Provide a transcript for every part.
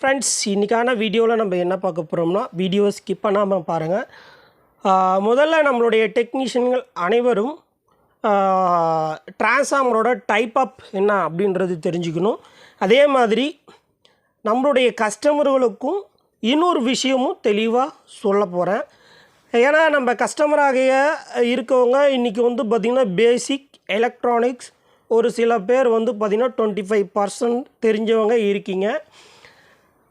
Friends இன்றைக்கான வீடியோவில் நம்ம என்ன பார்க்க போகிறோம்னா வீடியோ ஸ்கிப் பண்ணாமல் பாருங்கள் முதல்ல நம்மளுடைய டெக்னீஷியன்கள் அனைவரும் டிரான்ஸ்ஃபார்மரோட டைப் அப் என்ன அப்படின்றது தெரிஞ்சுக்கணும். அதே மாதிரி நம்மளுடைய கஸ்டமர்களுக்கும் இன்னொரு விஷயமும் தெளிவாக சொல்ல போகிறேன் ஏன்னா நம்ம கஸ்டமராக இருக்கவங்க இன்றைக்கி வந்து பார்த்திங்கன்னா பேசிக் எலக்ட்ரானிக்ஸ் ஒரு சில பேர் வந்து பார்த்திங்கன்னா டுவெண்ட்டி ஃபைவ் பர்சன்ட் தெரிஞ்சவங்க இருக்கீங்க.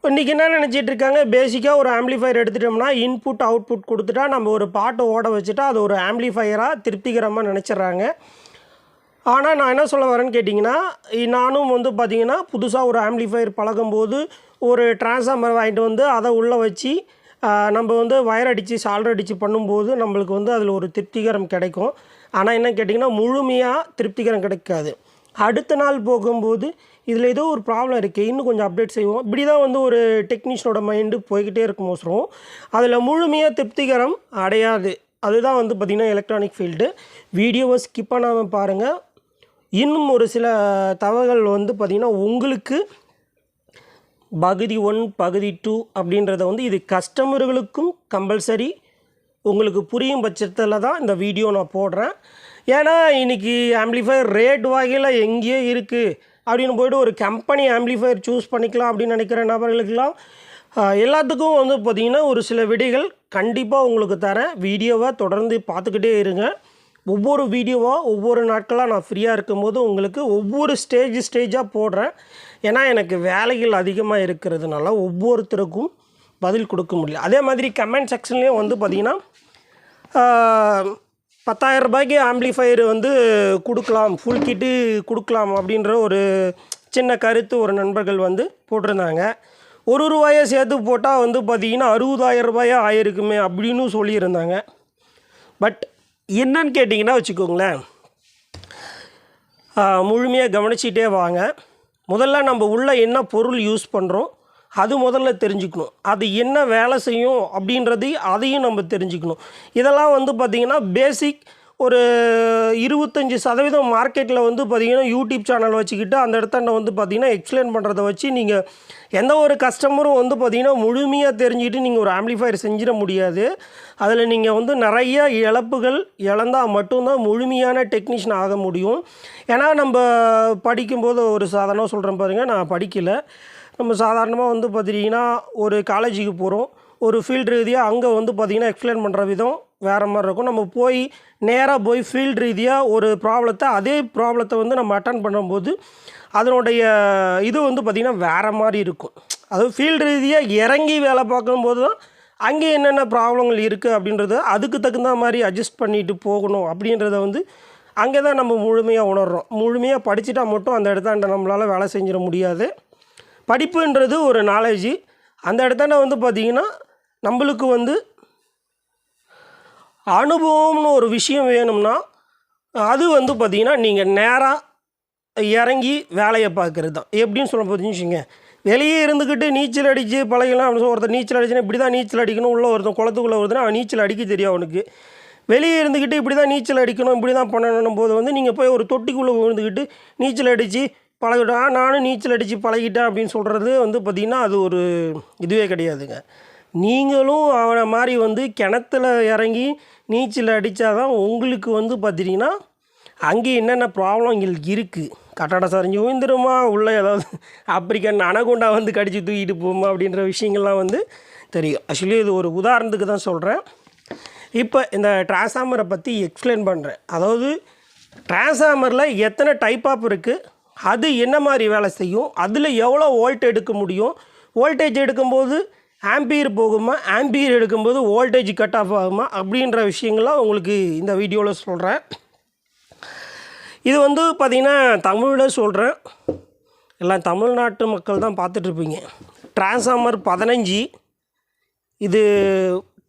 இன்றைக்கி என்ன நினச்சிட்டு இருக்காங்க? பேசிக்காக ஒரு ஆம்ப்ளிஃபையர் எடுத்துட்டோம்னா இன்புட் அவுட்புட் கொடுத்துட்டா நம்ம ஒரு பாட்டை ஓட வச்சுட்டா அது ஒரு ஆம்ப்ளிஃபையராக திருப்திகரமாக நினச்சிட்றாங்க. ஆனால் நான் என்ன சொல்ல வரேன்னு கேட்டிங்கன்னா நானும் வந்து பார்த்திங்கன்னா புதுசாக ஒரு ஆம்ப்ளிஃபையர் பழகும்போது ஒரு டிரான்ஸ்ஃபார்மர் வாங்கிட்டு வந்து அதை உள்ளே வச்சு நம்ம வந்து வயர் அடித்து சால்டர் அடித்து பண்ணும்போது நம்மளுக்கு வந்து அதில் ஒரு திருப்திகரம் கிடைக்கும். ஆனால் என்ன கேட்டிங்கன்னா முழுமையாக திருப்திகரம் கிடைக்காது. அடுத்த நாள் போகும்போது இதில் ஏதோ ஒரு ப்ராப்ளம் இருக்குது இன்னும் கொஞ்சம் அப்டேட் செய்வோம். இப்படி தான் வந்து ஒரு டெக்னீஷியனோட மைண்டு போய்கிட்டே இருக்கும் மோசரம் அதில் முழுமையாக திருப்திகரம் அடையாது. அதுதான் வந்து பார்த்திங்கன்னா எலக்ட்ரானிக் ஃபீல்டு வீடியோவை ஸ்கிப் பண்ணாமல் பாருங்கள் இன்னும் ஒரு சில தகவல்கள் வந்து பார்த்திங்கன்னா உங்களுக்கு பகுதி ஒன் பகுதி டூ அப்படின்றத வந்து இது கஸ்டமர்களுக்கும் கம்பல்சரி உங்களுக்கு புரியும் பட்சத்தில் தான் இந்த வீடியோ நான் போடுறேன். ஏன்னா இன்றைக்கி ஆம்ப்ளிஃபையர் ரேட் வகையில் எங்கேயோ இருக்குது அப்படின்னு போய்ட்டு ஒரு கம்பெனி ஆம்ப்ளிஃபையர் சூஸ் பண்ணிக்கலாம் அப்படின்னு நினைக்கிற நபர்களுக்கெல்லாம் எல்லாத்துக்கும் வந்து பார்த்திங்கன்னா ஒரு சில விடைகள் கண்டிப்பாக உங்களுக்கு தரேன். வீடியோவை தொடர்ந்து பார்த்துக்கிட்டே இருங்க. ஒவ்வொரு வீடியோவாக ஒவ்வொரு நாட்களாக நான் ஃப்ரீயாக இருக்கும்போது உங்களுக்கு ஒவ்வொரு ஸ்டேஜ் ஸ்டேஜாக போடுறேன். ஏன்னா எனக்கு வேலைகள் அதிகமாக இருக்கிறதுனால ஒவ்வொருத்தருக்கும் பதில் கொடுக்க முடியல. அதே மாதிரி கமெண்ட் செக்ஷன்லேயும் வந்து பார்த்திங்கன்னா பத்தாயிரம் ரூபாய்க்கு ஆம்ப்ளிஃபையர் வந்து கொடுக்கலாம் ஃபுல் கிட்டு கொடுக்கலாம் அப்படின்ற ஒரு சின்ன கருத்து ஒரு நண்பர்கள் வந்து போட்டிருந்தாங்க. ஒரு ரூபாயை சேர்த்து போட்டால் வந்து பார்த்திங்கன்னா அறுபதாயிரம் ரூபாயாக ஆயிருக்குமே அப்படின்னு சொல்லியிருந்தாங்க. பட் என்னன்னு கேட்டிங்கன்னா வச்சுக்கோங்களேன். முழுமையாக கவனிச்சிட்டே வாங்க. முதல்ல நம்ம உள்ள என்ன பொருள் யூஸ் பண்ணுறோம் அது முதல்ல தெரிஞ்சுக்கணும். அது என்ன வேலை செய்யும் அப்படின்றது அதையும் நம்ம தெரிஞ்சுக்கணும். இதெல்லாம் வந்து பார்த்திங்கன்னா பேசிக் ஒரு இருபத்தஞ்சி சதவீதம் மார்க்கெட்டில் வந்து பார்த்திங்கன்னா யூடியூப் சேனல் வச்சுக்கிட்டு அந்த இடத்த வந்து பார்த்திங்கன்னா எக்ஸ்பிளைன் பண்ணுறத வச்சு நீங்கள் எந்த ஒரு கஸ்டமரும் வந்து பார்த்திங்கன்னா முழுமையாக தெரிஞ்சுக்கிட்டு நீங்கள் ஒரு ஆம்பிளிஃபயர் செஞ்சிட முடியாது. அதில் நீங்கள் வந்து நிறைய இழப்புகள் இழந்தால் மட்டும்தான் முழுமையான டெக்னீஷியன் ஆக முடியும். ஏன்னா நம்ம படிக்கும்போது ஒரு சாதனம் சொல்கிறேன் பாருங்கள் நான் படிக்கலை. நம்ம சாதாரணமாக வந்து பார்த்துட்டிங்கன்னா ஒரு காலேஜுக்கு போகிறோம் ஒரு ஃபீல்டு ரீதியாக அங்கே வந்து பார்த்திங்கன்னா எக்ஸ்பிளைன் பண்ணுற விதம் வேறு மாதிரி இருக்கும். நம்ம போய் நேராக போய் ஃபீல்டு ரீதியாக ஒரு ப்ராப்ளத்தை அதே ப்ராப்ளத்தை வந்து நம்ம அட்டன் பண்ணும்போது அதனுடைய இது வந்து பார்த்திங்கன்னா வேறு மாதிரி இருக்கும். அதாவது ஃபீல்டு ரீதியாக இறங்கி வேலை பார்க்கும்போது தான் அங்கே என்னென்ன ப்ராப்ளங்கள் இருக்குது அப்படின்றத அதுக்கு தகுந்த மாதிரி அட்ஜஸ்ட் பண்ணிட்டு போகணும் அப்படின்றத வந்து அங்கே தான் நம்ம முழுமையாக உணர்றோம். முழுமையாக படிச்சுட்டா மட்டும் அந்த இடத்தாண்ட நம்மளால் வேலை செஞ்சிட முடியாது. படிப்புன்றது ஒரு நாலேஜி அந்த இடத்துல வந்து பார்த்திங்கன்னா நம்மளுக்கு வந்து அனுபவம்னு ஒரு விஷயம் வேணும்னா அது வந்து பார்த்திங்கன்னா நீங்கள் நேராக இறங்கி வேலையை பார்க்குறது தான். எப்படின்னு சொல்ல பார்த்தீங்க வெளியே இருந்துக்கிட்டு நீச்சல் அடித்து பழகலாம் அப்படின்னு சொல்லி ஒருத்தர் நீச்சல் அடிச்சுன்னா இப்படி தான் நீச்சல் அடிக்கணும். உள்ள ஒருத்தன் குளத்துக்குள்ளே வருதுன்னா அவன் நீச்சல் அடிக்க தெரியும் அவனுக்கு. வெளியே இருந்துக்கிட்டு இப்படி தான் நீச்சல் அடிக்கணும் இப்படி தான் பண்ணணும் போது வந்து நீங்கள் போய் ஒரு தொட்டிக்குள்ளே விழுந்துக்கிட்டு நீச்சல் அடித்து பழகிட்டா நானும் நீச்சல் அடித்து பழகிட்டேன் அப்படின்னு சொல்கிறது வந்து பார்த்திங்கன்னா அது ஒரு இதுவே கிடையாதுங்க. நீங்களும் அவனை மாதிரி வந்து கிணத்துல இறங்கி நீச்சல் அடித்தாதான் உங்களுக்கு வந்து பார்த்திங்கன்னா அங்கே என்னென்ன ப்ராப்ளங்கள் இருக்குது கட்டடம் சரிஞ்சு விழுந்துருமா உள்ள ஏதாவது ஆப்பிரிக்கன் அனகுண்டா வந்து கடிச்சு தூக்கிட்டு போமா அப்படின்ற விஷயங்கள்லாம் வந்து தெரியும். ஆக்சுவலி இது ஒரு உதாரணத்துக்கு தான் சொல்கிறேன் இப்போ இந்த டிரான்ஸ்ஃபார்மரை பற்றி எக்ஸ்பிளைன் பண்ணுறேன் அதாவது டிரான்ஸ்ஃபார்மரில் எத்தனை டைப் ஆஃப் இருக்குது அது என்ன மாதிரி வேலை செய்யும்? அதில் எவ்வளோ வோல்ட் எடுக்க முடியும்? வோல்டேஜ் எடுக்கும்போது ஆம்பியர் போகுமா? ஆம்பியர் எடுக்கும்போது வோல்டேஜ் கட் ஆஃப் ஆகுமா? அப்படின்ற விஷயங்கள்லாம் உங்களுக்கு இந்த வீடியோவில் சொல்கிறேன் இது வந்து பார்த்திங்கன்னா தமிழில் சொல்கிறேன் எல்லாம் தமிழ்நாட்டு மக்கள் தான் பார்த்துட்ருப்பீங்க டிரான்ஸ்ஃபார்மர் பதினஞ்சு இது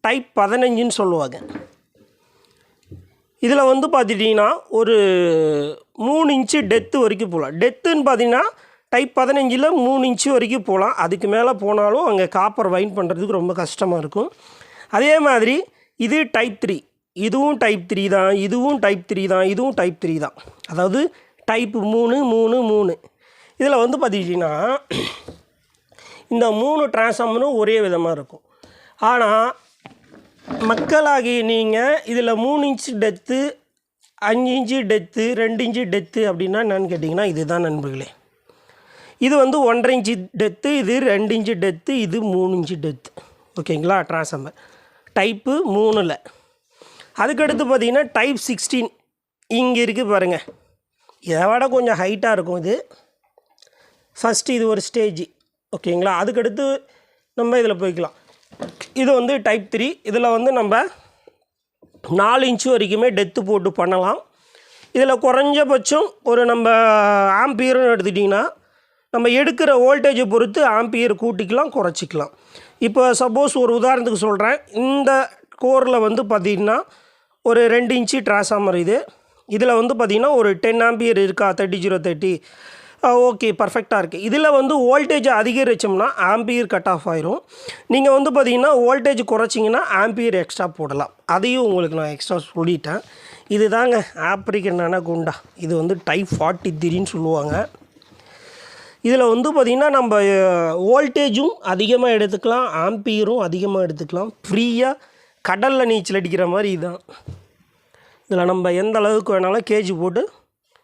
டைப் பதினஞ்சுன்னு சொல்லுவாங்க. இதில் வந்து பார்த்துட்டிங்கன்னா ஒரு மூணு இன்ச்சு டெத்து வரைக்கும் போகலாம். டெத்துன்னு பார்த்தீங்கன்னா டைப் பதினஞ்சில் மூணு இன்ச்சு வரைக்கும் போகலாம். அதுக்கு மேலே போனாலும் அங்கே காப்பர் வைன் பண்ணுறதுக்கு ரொம்ப கஷ்டமாக இருக்கும். அதே மாதிரி இது டைப் த்ரீ. இதுவும் டைப் த்ரீ தான். இதுவும் டைப் த்ரீ தான். இதுவும் டைப் த்ரீ தான். அதாவது டைப் மூணு மூணு மூணு. இதில் வந்து பார்த்துக்கிட்டிங்கன்னா இந்த மூணு டிரான்ஸ்ஃபார்மரும் ஒரே விதமாக இருக்கும். ஆனால் மக்களாகி நீங்கள் இதில் மூணு இன்ச்சு டெத்து அஞ்சு இன்ச்சு டெத்து ரெண்டு இன்ச்சு டெத்து அப்படின்னா என்னன்னு கேட்டிங்கன்னா இதுதான் நண்பர்களே. இது வந்து ஒன்றரை இன்ச்சு டெத்து இது ரெண்டு இன்ச்சு டெத்து இது மூணு இன்ச்சு டெத்து ஓகேங்களா டிரான்ஸ்ஃபார்மர் டைப்பு மூணில். அதுக்கடுத்து பார்த்தீங்கன்னா டைப் சிக்ஸ்டீன் இங்கே இருக்குது பாருங்கள் இதை விட கொஞ்சம் ஹைட்டாக இருக்கும் இது. ஃபஸ்ட்டு இது ஒரு ஸ்டேஜ் ஓகேங்களா அதுக்கடுத்து நம்ம இதில் போய்க்கலாம். இது வந்து டைப் த்ரீ இதில் வந்து நம்ம நாலு இன்ச்சு வரைக்குமே டெத்து போட்டு பண்ணலாம். இதில் குறைஞ்சபட்சம் ஒரு நம்ம ஆம்பியர்னு எடுத்துட்டிங்கன்னா நம்ம எடுக்கிற வோல்டேஜை பொறுத்து ஆம்பியர் கூட்டிக்கலாம் குறைச்சிக்கலாம். இப்போ சப்போஸ் ஒரு உதாரணத்துக்கு சொல்கிறேன் இந்த கோரில் வந்து பார்த்திங்கன்னா ஒரு ரெண்டு இன்ச்சு டிரான்ஸ்ஃபார்மர் இது இதில் வந்து பார்த்திங்கன்னா ஒரு டென் ஆம்பியர் இருக்கா தேர்ட்டி ஜீரோ தேர்ட்டி ஓகே பர்ஃபெக்டாக இருக்குது இதில் வந்து வோல்டேஜ் அதிகரிச்சோம்னா ஆம்பியர் கட் ஆஃப் ஆயிரும். நீங்கள் வந்து பார்த்தீங்கன்னா வோல்டேஜ் குறைச்சிங்கன்னா ஆம்பியர் எக்ஸ்ட்ரா போடலாம். அதையும் உங்களுக்கு நான் எக்ஸ்ட்ரா சொல்லிட்டேன். இது தாங்க ஆப்ரிக்கன் அனகுண்டா இது வந்து டைப் ஃபார்ட்டி த்ரீன்னு சொல்லுவாங்க. இதில் வந்து பார்த்திங்கன்னா நம்ம வோல்டேஜும் அதிகமாக எடுத்துக்கலாம் ஆம்பியரும் அதிகமாக எடுத்துக்கலாம். ஃப்ரீயாக கடலில் நீச்சல் அடிக்கிற மாதிரி இதுதான். இதில் நம்ம எந்த அளவுக்கு வேணாலும் கேஜி போட்டு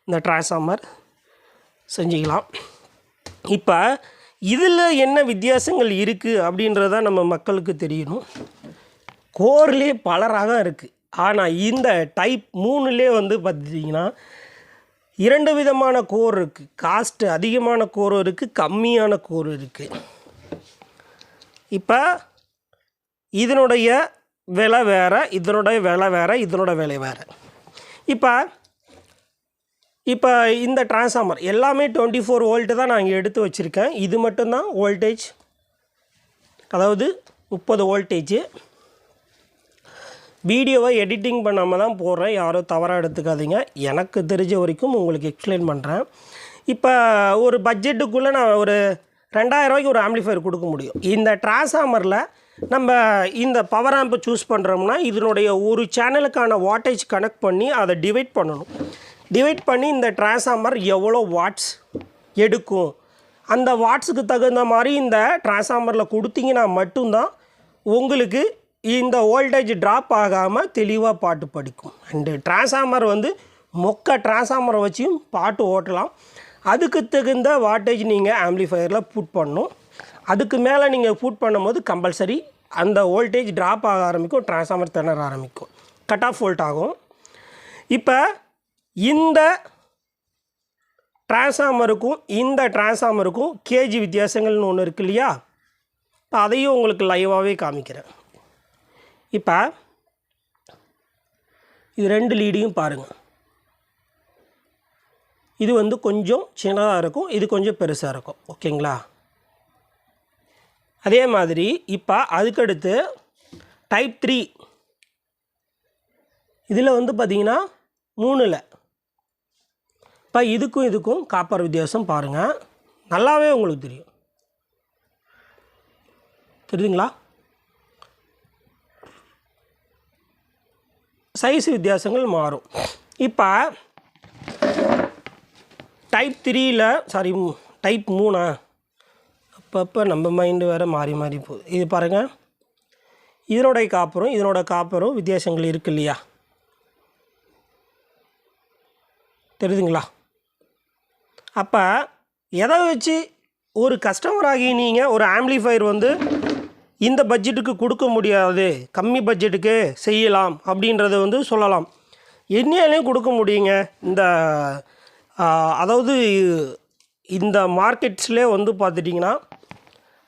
இந்த ட்ரான்ஸ்ஃபார்மர் செஞ்சுக்கலாம். இப்போ இதில் என்ன வித்தியாசங்கள் இருக்குது அப்படின்றத நம்ம மக்களுக்கு தெரியணும். கோர்லேயே பல ரகம் இருக்குது ஆனால் இந்த டைப் மூணுலே வந்து பார்த்துட்டிங்கன்னா இரண்டு விதமான கோர் இருக்குது காஸ்ட்டு அதிகமான கோரும் இருக்குது கம்மியான கோர் இருக்குது இப்போ இதனுடைய விலை வேறு இதனுடைய விலை வேறு இதனோட விலை வேறு. இப்போ இப்போ இந்த டிரான்ஸ்ஃபார்மர் எல்லாமே டுவெண்ட்டி ஃபோர் வோல்ட்டு தான் நான் இங்கே எடுத்து வச்சுருக்கேன். இது மட்டும்தான் வோல்டேஜ் அதாவது முப்பது வோல்டேஜு வீடியோவை எடிட்டிங் பண்ணாமல் தான் போடுறேன். யாரும் தவறாக எடுத்துக்காதீங்க. எனக்கு தெரிஞ்ச வரைக்கும் உங்களுக்கு எக்ஸ்பிளைன் பண்ணுறேன் இப்போ ஒரு பட்ஜெட்டுக்குள்ளே நான் ஒரு ரெண்டாயிரரூவாய்க்கு ஒரு ஆம்ப்ளிஃபையர் கொடுக்க முடியும். இந்த டிரான்ஸ்ஃபார்மரில் நம்ம இந்த பவர் ஆம்பை சூஸ் பண்ணுறோம்னா இதனுடைய ஒரு சேனலுக்கான வாட்டேஜ் கனெக்ட் பண்ணி அதை டிவைட் பண்ணணும். டிவைட் பண்ணி இந்த டிரான்ஸ்ஃபார்மர் எவ்வளோ வாட்ஸ் எடுக்கும்? அந்த வாட்ஸுக்கு தகுந்த மாதிரி இந்த டிரான்ஸ்ஃபார்மரில் கொடுத்தீங்கன்னா மட்டும்தான் உங்களுக்கு இந்த வோல்டேஜ் ட்ராப் ஆகாமல் தெளிவாக பாட்டு படிக்கும். அண்டு டிரான்ஸ்ஃபார்மர் வந்து மொக்க டிரான்ஸ்ஃபார்மரை வச்சியும் பாட்டு ஓட்டலாம். அதுக்கு தகுந்த வாட்டேஜ் நீங்கள் ஆம்ப்ளிஃபையரில் புட் பண்ணணும். அதுக்கு மேலே நீங்கள் புட் பண்ணும்போது கம்பல்சரி அந்த வோல்டேஜ் ட்ராப் ஆக ஆரம்பிக்கும் டிரான்ஸ்ஃபார்மர் திணற ஆரம்பிக்கும். கட் ஆஃப் வோல்ட் ஆகும். இப்போ இந்த டிரான்ஸ்ஃபார்மருக்கும் இந்த டிரான்ஸ்ஃபார்மருக்கும் கேஜி வித்தியாசங்கள்னு ஒன்று இருக்கு இல்லையா? இப்போ அதையும் உங்களுக்கு லைவாகவே காமிக்கிறேன். இப்போ இது ரெண்டு லீடையும் பாருங்கள் இது வந்து கொஞ்சம் சின்னதாக இருக்கும் இது கொஞ்சம் பெருசாக இருக்கும். ஓகேங்களா? அதே மாதிரி இப்போ அதுக்கடுத்து டைப் த்ரீ இதில் வந்து பார்த்திங்கன்னா மூணில். இப்போ இதுக்கும் இதுக்கும் காப்பர் வித்தியாசம் பாருங்கள் நல்லாவே உங்களுக்கு தெரியும். தெரியுதுங்களா? சைஸ் வித்தியாசங்கள் மாறும். இப்போ டைப் த்ரீயில் சாரி டைப் மூணா. அப்பப்போ நம்ம மைண்டு வேறு மாறி மாறி போகுது. இது பாருங்கள் இதனுடைய காப்பரும் இதனோட காப்பரும் வித்தியாசங்கள் இருக்கு இல்லையா? தெரியுதுங்களா? அப்போ எதை வச்சு ஒரு கஸ்டமர் ஆகி நீங்கள் ஒரு ஆம்ப்ளிஃபையர் வந்து இந்த பட்ஜெட்டுக்கு கொடுக்க முடியாது கம்மி பட்ஜெட்டுக்கு செய்யலாம் அப்படின்றத வந்து சொல்லலாம். என்னையாலையும் கொடுக்க முடியுங்க. இந்த அதாவது இந்த மார்க்கெட்ஸ்லேயே வந்து பார்த்துட்டிங்கன்னா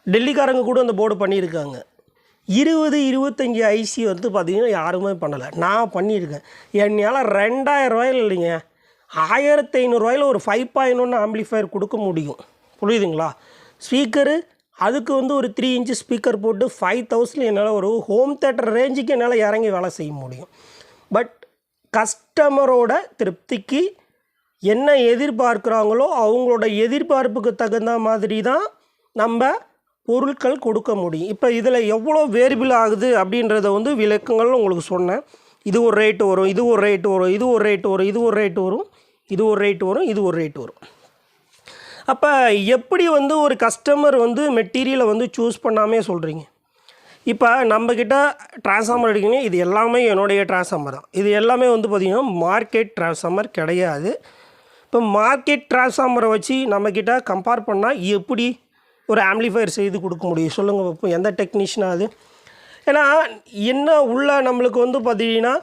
டெல்லிக்காரங்க கூட அந்த போர்டு பண்ணியிருக்காங்க. இருபது இருபத்தஞ்சி ஐசி வந்து பார்த்திங்கன்னா யாருமே பண்ணலை. நான் பண்ணியிருக்கேன். என்னால் ரெண்டாயிரம் ரூபாயில் இல்லைங்க. ஆயிரத்தி ஐநூறுரூவாயில் ஒரு ஃபைவ் பாயிண்ட் ஒன்று ஆம்ப்ளிஃபையர் கொடுக்க முடியும். புரியுதுங்களா? ஸ்பீக்கரு அதுக்கு வந்து ஒரு த்ரீ இன்ச்சு ஸ்பீக்கர் போட்டு ஃபைவ் தௌசண்ட் என்னால் ஒரு ஹோம் தேட்டர் ரேஞ்சுக்கு என்னால் இறங்கி வேலை செய்ய முடியும். பட் கஸ்டமரோட திருப்திக்கு என்ன எதிர்பார்க்குறாங்களோ அவங்களோட எதிர்பார்ப்புக்கு தகுந்த மாதிரி தான் நம்ம பொருட்கள் கொடுக்க முடியும். இப்போ இதில் எவ்வளோ வேரியபிள் ஆகுது அப்படின்றத வந்து விளக்கங்கள் உங்களுக்கு சொன்னேன். இது ஒரு ரேட்டு வரும் இது ஒரு ரேட்டு வரும் இது ஒரு ரேட்டு வரும் இது ஒரு ரேட்டு வரும் இது ஒரு ரேட்டு வரும் இது ஒரு ரேட்டு வரும். அப்போ எப்படி வந்து ஒரு கஸ்டமர் வந்து மெட்டீரியலை வந்து சூஸ் பண்ணாமே சொல்கிறீங்க இப்போ நம்மக்கிட்ட டிரான்ஸ்ஃபார்மர் எடுக்கணும் இது எல்லாமே என்னுடைய டிரான்ஸ்ஃபார்மர் தான். இது எல்லாமே வந்து பார்த்திங்கன்னா மார்க்கெட் டிரான்ஸ்ஃபார்மர் கிடையாது. இப்போ மார்க்கெட் டிரான்ஸ்ஃபார்மரை வச்சு நம்மக்கிட்ட கம்பேர் பண்ணால் எப்படி ஒரு ஆம்ப்ளிஃபையர் செய்து கொடுக்க முடியும்? சொல்லுங்கள் இப்போ எந்த டெக்னீஷியனாக அது? ஏன்னா என்ன உள்ள நம்மளுக்கு வந்து பார்த்தீங்கன்னா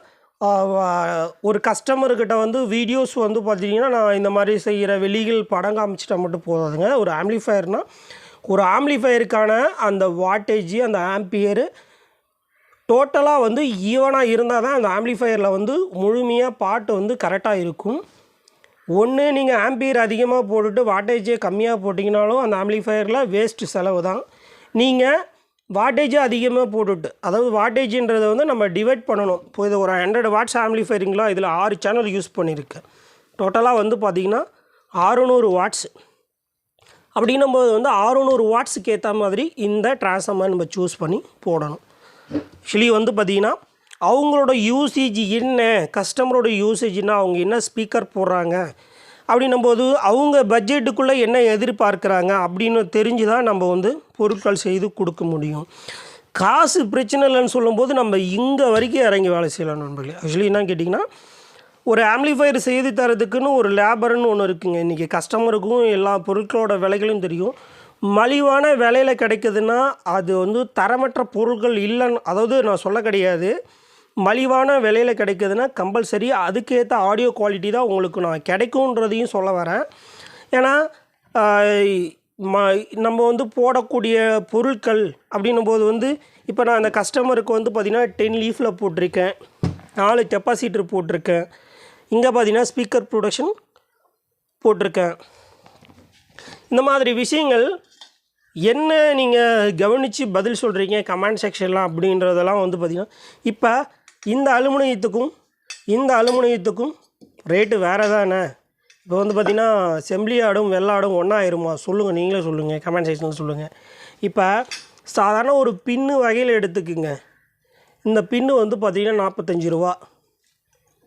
ஒரு கஸ்டமர்கிட்ட வந்து வீடியோஸ் வந்து பார்த்தீங்கன்னா நான் இந்த மாதிரி செய்கிற வெளிகள் படம் காமிச்சிட்டா மட்டும் போதாதுங்க. ஒரு ஆம்ப்ளிஃபையர்னால் ஒரு ஆம்ப்ளிஃபையருக்கான அந்த வாட்டேஜ் அந்த ஆம்பியரு டோட்டலாக வந்து ஈவனாக இருந்தால் தான் அந்த ஆம்ப்ளிஃபையரில் வந்து முழுமையாக பாட்டு வந்து கரெக்டாக இருக்கும். ஒன்று நீங்கள் ஆம்பியர் அதிகமாக போட்டுட்டு வாட்டேஜே கம்மியாக போட்டிங்கனாலும் அந்த ஆம்ப்ளிஃபையரில் வேஸ்ட்டு செலவு தான். நீங்கள் வாட்டேஜே அதிகமாக போட்டுட்டு அதாவது வாட்டேஜின்றதை வந்து நம்ம டிவைட் பண்ணணும். இப்போ இது ஒரு ஹண்ட்ரட் வாட்ஸ் ஆம்ப்ளிஃபையரிங்களா இதில் ஆறு சேனல் யூஸ் பண்ணியிருக்கேன் டோட்டலாக வந்து பார்த்திங்கன்னா ஆறுநூறு வாட்ஸ் அப்படின்னும்போது வந்து ஆறுநூறு வாட்ஸுக்கு ஏற்ற மாதிரி இந்த ட்ரான்ஸ்ஃபார்மர் நம்ம சூஸ் பண்ணி போடணும். ஆக்சுவலி வந்து பார்த்திங்கன்னா அவங்களோட யூசேஜ் என்ன கஸ்டமரோட யூசேஜ்னால் அவங்க என்ன ஸ்பீக்கர் போடுறாங்க அப்படின்னும்போது அவங்க பட்ஜெட்டுக்குள்ளே என்ன எதிர்பார்க்குறாங்க அப்படின்னு தெரிஞ்சு தான் நம்ம வந்து பொருட்கள் செய்து கொடுக்க முடியும். காசு பிரச்சனை இல்லைன்னு சொல்லும்போது நம்ம இங்கே வரைக்கும் இறங்கி வேலை செய்யலாம் நண்பர்களே. ஆக்சுவலி என்ன கேட்டிங்கன்னா ஒரு ஆம்ப்ளிஃபயர் செய்து தரதுக்குன்னு ஒரு லேபர்னு ஒன்று இருக்குங்க. இன்றைக்கி கஸ்டமருக்கும் எல்லா பொருட்களோட விலைகளும் தெரியும். மலிவான விலையில் கிடைக்குதுன்னா அது வந்து தரமற்ற பொருட்கள் இல்லைன்னு அதாவது நான் சொல்ல கிடையாது. மலிவான விலையில் கிடைக்குதுன்னா கம்பல்சரி அதுக்கேற்ற ஆடியோ குவாலிட்டி தான் உங்களுக்கு நான் கிடைக்குன்றதையும் சொல்ல வரேன். ஏன்னா ம நம்ம வந்து போடக்கூடிய பொருட்கள் அப்படின்னும் போது வந்து இப்போ நான் அந்த கஸ்டமருக்கு வந்து பார்த்திங்கன்னா டென் லீஃபில் போட்டிருக்கேன். நாலு கெப்பாசிட்டர் போட்டிருக்கேன். இங்கே பார்த்தீங்கன்னா ஸ்பீக்கர் ப்ரொடக்ஷன் போட்டிருக்கேன். இந்த மாதிரி விஷயங்கள் என்ன நீங்கள் கவனித்து பதில் சொல்கிறீங்க கமெண்ட் செக்ஷன்லாம் அப்படின்றதெல்லாம் வந்து பார்த்திங்கன்னா இப்போ இந்த அலுமினியத்துக்கும் இந்த அலுமினியத்துக்கும் ரேட்டு வேறு தானே இப்போ வந்து பார்த்திங்கன்னா செம்பிளி ஆடும் வெள்ளாடும் ஒன்றா ஆயிருமா சொல்லுங்கள் நீங்களே சொல்லுங்கள் கமெண்ட் செக்ஷனில் சொல்லுங்கள் இப்போ சாதாரண ஒரு பின்னு வகையில் எடுத்துக்குங்க. இந்த பின்னு வந்து பார்த்திங்கன்னா நாற்பத்தஞ்சு ரூபா.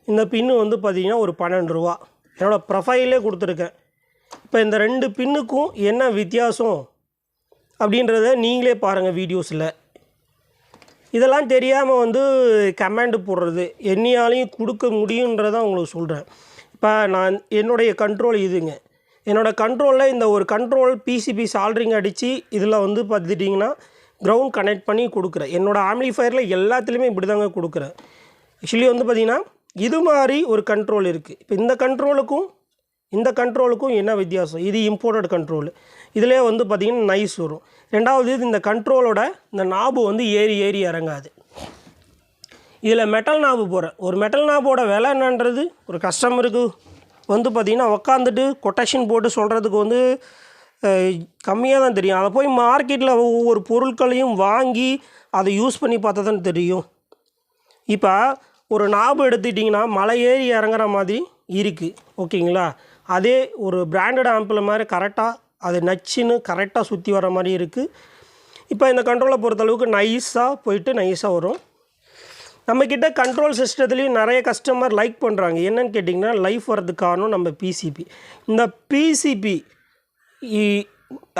இந்த பின்னு வந்து பார்த்திங்கன்னா ஒரு பன்னெண்டு ரூபா. என்னோடய ப்ரொஃபைலே கொடுத்துருக்கேன். இப்போ இந்த ரெண்டு பின்னுக்கும் என்ன வித்தியாசம்? அப்படின்றத நீங்களே பாருங்கள் வீடியோஸில் இதெல்லாம் தெரியாமல் வந்து கமெண்ட் போடுறது என்னையாலையும் கொடுக்க முடியுன்றதான் உங்களுக்கு சொல்கிறேன் இப்போ நான் என்னுடைய கண்ட்ரோல் இதுங்க. என்னோடய கண்ட்ரோலில் இந்த ஒரு கண்ட்ரோல் பிசிபி சால்ட்ரிங் அடித்து இதில் வந்து பார்த்துட்டிங்கன்னா க்ரௌண்ட் கனெக்ட் பண்ணி கொடுக்குறேன். என்னோடய ஆம்ப்ளிஃபயரில் எல்லாத்துலேயுமே இப்படி தாங்க கொடுக்குறேன். ஆக்சுவலி வந்து பார்த்திங்கன்னா இது மாதிரி ஒரு கண்ட்ரோல் இருக்குது இப்போ இந்த கண்ட்ரோலுக்கும் இந்த கண்ட்ரோலுக்கும் என்ன வித்தியாசம்? இது இம்போர்ட்டட் கண்ட்ரோல் இதிலே வந்து பார்த்திங்கன்னா நைஸ் வரும். ரெண்டாவது இது இந்த கண்ட்ரோலோட இந்த நாபு வந்து ஏறி ஏறி இறங்காது. இதில் மெட்டல் நாபு போகிறேன் ஒரு மெட்டல் நாபோட விலை என்னன்றது ஒரு கஸ்டமருக்கு வந்து பார்த்திங்கன்னா உக்காந்துட்டு கொட்டேஷன் போட்டு சொல்கிறதுக்கு வந்து கம்மியாக தான் தெரியும். அதை போய் மார்க்கெட்டில் ஒவ்வொரு பொருட்களையும் வாங்கி அதை யூஸ் பண்ணி பார்த்தா தான் தெரியும். இப்போ ஒரு நாபு எடுத்துட்டிங்கன்னா மலை ஏறி இறங்குற மாதிரி இருக்குது ஓகேங்களா? அதே ஒரு பிராண்டட் ஆம்பில் மாதிரி கரெக்டாக அது நச்சுன்னு கரெக்டாக சுற்றி வர மாதிரி இருக்குது இப்போ இந்த கண்ட்ரோலை பொறுத்தளவுக்கு நைஸாக போயிட்டு நைஸாக வரும். நம்மக்கிட்ட கண்ட்ரோல் சிஸ்டத்துலேயும் நிறைய கஸ்டமர் லைக் பண்ணுறாங்க என்னன்னு கேட்டிங்கன்னா லைஃப் வரதுக்கு காரணம் நம்ம பிசிபி இந்த பிசிபி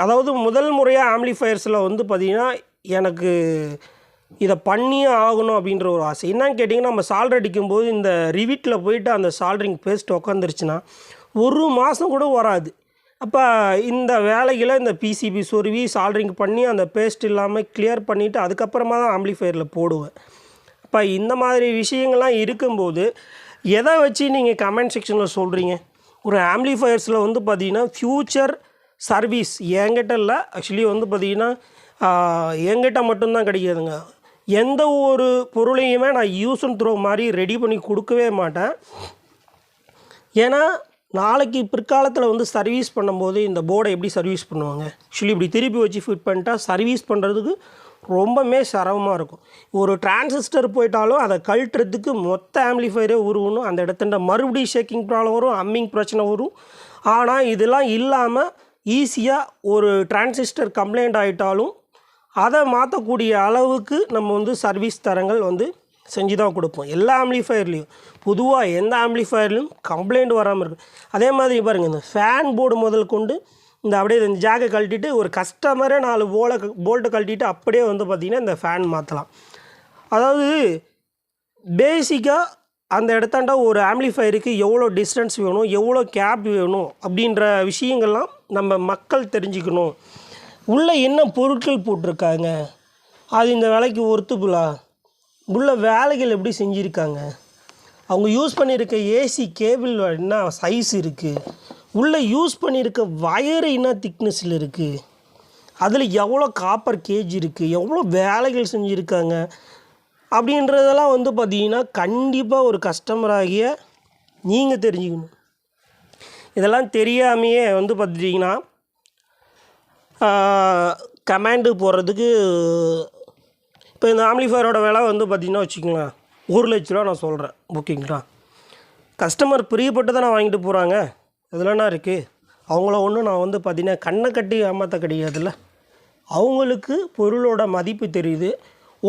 அதாவது முதல் முறையாக ஆம்ப்ளிஃபயர்ஸில் வந்து பார்த்திங்கன்னா எனக்கு இதை பண்ணியே ஆகணும் அப்படின்ற ஒரு ஆசை. என்னன்னு கேட்டிங்கன்னா நம்ம சால்ட் அடிக்கும்போது இந்த ரிவிட்டில் போயிட்டு அந்த சால்ட்ரிங் பேஸ்ட் உக்காந்துருச்சுன்னா ஒரு மாதம் கூட வராது. அப்போ இந்த வேலைகளை இந்த பிசிபி சொருவி சால்ட்ரிங் பண்ணி அந்த பேஸ்ட் இல்லாமல் கிளியர் பண்ணிவிட்டு அதுக்கப்புறமா தான் ஆம்ப்ளிஃபயரில் போடுவேன். அப்போ இந்த மாதிரி விஷயங்கள்லாம் இருக்கும்போது எதை வச்சு நீங்கள் கமெண்ட் செக்ஷனில் சொல்கிறீங்க ஒரு ஆம்ப்ளிஃபயர்ஸில் வந்து பார்த்தீங்கன்னா ஃப்யூச்சர் சர்வீஸ் என்கிட்ட இல்லை. ஆக்சுவலி வந்து பார்த்தீங்கன்னா என்கிட்ட மட்டும்தான் கிடைக்காதுங்க. எந்த ஒரு பொருளையுமே நான் யூஸ் அண்ட் த்ரோ மாதிரி ரெடி பண்ணி கொடுக்கவே மாட்டேன். ஏன்னா நாளைக்கு பிற்காலத்தில் வந்து சர்வீஸ் பண்ணும்போது இந்த போர்டை எப்படி சர்வீஸ் பண்ணுவாங்க? ஆக்சுவலி இப்படி திருப்பி வச்சு ஃபிட் பண்ணிட்டா சர்வீஸ் பண்ணுறதுக்கு ரொம்பவுமே சிரமமாக இருக்கும். ஒரு டிரான்சிஸ்டர் போயிட்டாலும் அதை கழட்டுறதுக்கு மொத்த ஆம்ப்ளிஃபையரே உருவணும். அந்த இடத்துல மறுபடியும் ஷேக்கிங் ப்ராப்ளம் வரும் அம்மிங் பிரச்சனை வரும். ஆனால் இதெல்லாம் இல்லாமல் ஈஸியாக ஒரு டிரான்சிஸ்டர் கம்ப்ளைண்ட் ஆகிட்டாலும் அதை மாற்றக்கூடிய அளவுக்கு நம்ம வந்து சர்வீஸ் தரங்கள் வந்து செஞ்சு தான் கொடுப்போம். எல்லா ஆம்பிளிஃபயர்லேயும் பொதுவாக எந்த ஆம்பிளிஃபயர்லேயும் கம்ப்ளைண்ட் வராமல் இருக்கும் அதே மாதிரி பாருங்கள் இந்த ஃபேன் போர்டு முதல் கொண்டு இந்த அப்படியே இந்த ஜாக்கை கழட்டிட்டு ஒரு கஸ்டமரே நாலு போலை போல்ட்டை கழட்டிட்டு அப்படியே வந்து பார்த்திங்கன்னா இந்த ஃபேன் மாற்றலாம் அதாவது பேசிக்காக அந்த இடத்தாண்டா ஒரு ஆம்ப்ளிஃபையருக்கு எவ்வளோ டிஸ்டன்ஸ் வேணும் எவ்வளோ கேப் வேணும் அப்படின்ற விஷயங்கள்லாம் நம்ம மக்கள் தெரிஞ்சுக்கணும். உள்ளே என்ன பொருட்கள் போட்டிருக்காங்க? அது இந்த வேலைக்கு ஒர்த்துப்புலா உள்ள வேலைகள் எப்படி செஞ்சுருக்காங்க? அவங்க யூஸ் பண்ணியிருக்க ஏசி கேபிள் என்ன சைஸ் இருக்குது உள்ளே யூஸ் பண்ணியிருக்க வயரு என்ன திக்னஸில் இருக்குது அதில் எவ்வளோ காப்பர் கேஜ் இருக்குது எவ்வளோ வேலைகள் செஞ்சுருக்காங்க? அப்படின்றதெல்லாம் வந்து பார்த்தீங்கன்னா கண்டிப்பாக ஒரு கஸ்டமராகிய நீங்கள் தெரிஞ்சுக்கணும். இதெல்லாம் தெரியாமையே வந்து பார்த்துட்டிங்கன்னா கமாண்டு போடுறதுக்கு இப்போ இந்த ஆம்லிஃபயரோட விலை வந்து பார்த்திங்கன்னா வச்சுக்கோங்களேன் ஒரு லட்ச ரூபா நான் சொல்கிறேன் ஓகேங்களா கஸ்டமர் பிரியப்பட்டு தான் வாங்கிட்டு போகிறாங்க இதுலனா இருக்குது அவங்கள ஒன்றும் நான் வந்து பார்த்திங்கன்னா கண்ணை கட்டி ஏமாற்ற கிடையாதுல்ல அவங்களுக்கு பொருளோட மதிப்பு தெரியுது.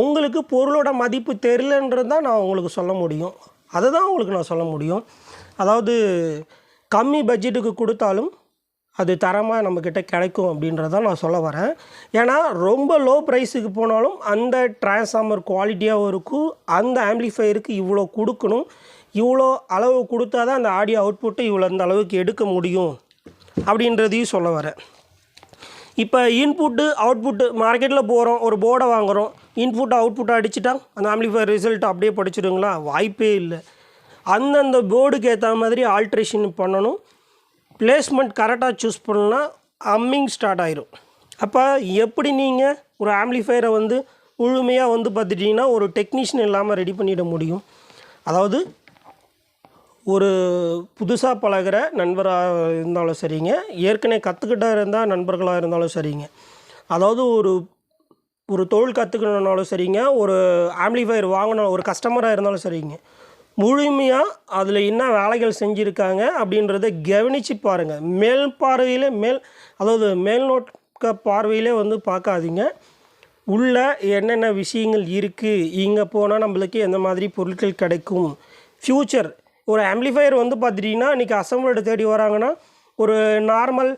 உங்களுக்கு பொருளோட மதிப்பு தெரியலன்றது தான் நான் உங்களுக்கு சொல்ல முடியும். அதை தான் உங்களுக்கு நான் சொல்ல முடியும். அதாவது கம்மி பட்ஜெட்டுக்கு கொடுத்தாலும் அது தரமாக நம்மக்கிட்ட கிடைக்கும் அப்படின்றத நான் சொல்ல வரேன். ஏன்னா ரொம்ப லோ ப்ரைஸுக்கு போனாலும் அந்த டிரான்ஸ்ஃபார்மர் குவாலிட்டியாகவும் இருக்கும். அந்த ஆம்ப்ளிஃபையருக்கு இவ்வளோ கொடுக்கணும். இவ்வளோ அளவு கொடுத்தா தான் அந்த ஆடியோ அவுட்புட்டை இவ்வளோ அந்த அளவுக்கு எடுக்க முடியும் அப்படின்றதையும் சொல்ல வரேன். இப்போ இன்புட்டு அவுட்புட்டு மார்க்கெட்டில் போகிறோம் ஒரு போர்டை வாங்குகிறோம் இன்புட் அவுட்புட் அடிச்சுட்டா அந்த ஆம்ப்ளிஃபையர் ரிசல்ட் அப்படியே படிச்சிடுங்களா? வாய்ப்பே இல்லை. அந்தந்த போர்டுக்கு ஏற்ற மாதிரி ஆல்ட்ரேஷன் பண்ணணும். பிளேஸ்மெண்ட் கரெக்டாக சூஸ் பண்ணலாம் அம்மிங் ஸ்டார்ட் ஆயிரும். அப்போ எப்படி நீங்கள் ஒரு ஆம்ப்ளிஃபையரை வந்து முழுமையாக வந்து பார்த்துட்டிங்கன்னா ஒரு டெக்னீஷியன் இல்லாமல் ரெடி பண்ணிட முடியும். அதாவது ஒரு புதுசாக பழகுற நண்பராக இருந்தாலும் சரிங்க. ஏற்கனவே கற்றுக்கிட்டா இருந்தால் நண்பர்களாக இருந்தாலும் சரிங்க. அதாவது ஒரு ஒரு தொழில் கற்றுக்கணுன்னாலும் சரிங்க. ஒரு ஆம்ப்ளிஃபையர் வாங்கணும் ஒரு கஸ்டமராக இருந்தாலும் சரிங்க. முழுமையாக அதில் என்ன வேலைகள் செஞ்சுருக்காங்க அப்படின்றத கவனித்து பாருங்கள் மேல் பார்வையில் மேல் அதாவது மேல்நோக்க பார்வையிலே வந்து பார்க்காதீங்க. உள்ள என்னென்ன விஷயங்கள் இருக்குது இங்கே போனால் நம்மளுக்கு எந்த மாதிரி பொருட்கள் கிடைக்கும்? ஃப்யூச்சர் ஒரு ஆம்ப்ளிஃபையர் வந்து பார்த்துட்டிங்கன்னா இன்றைக்கி அசம்பிளோட தேடி வராங்கன்னா ஒரு நார்மல்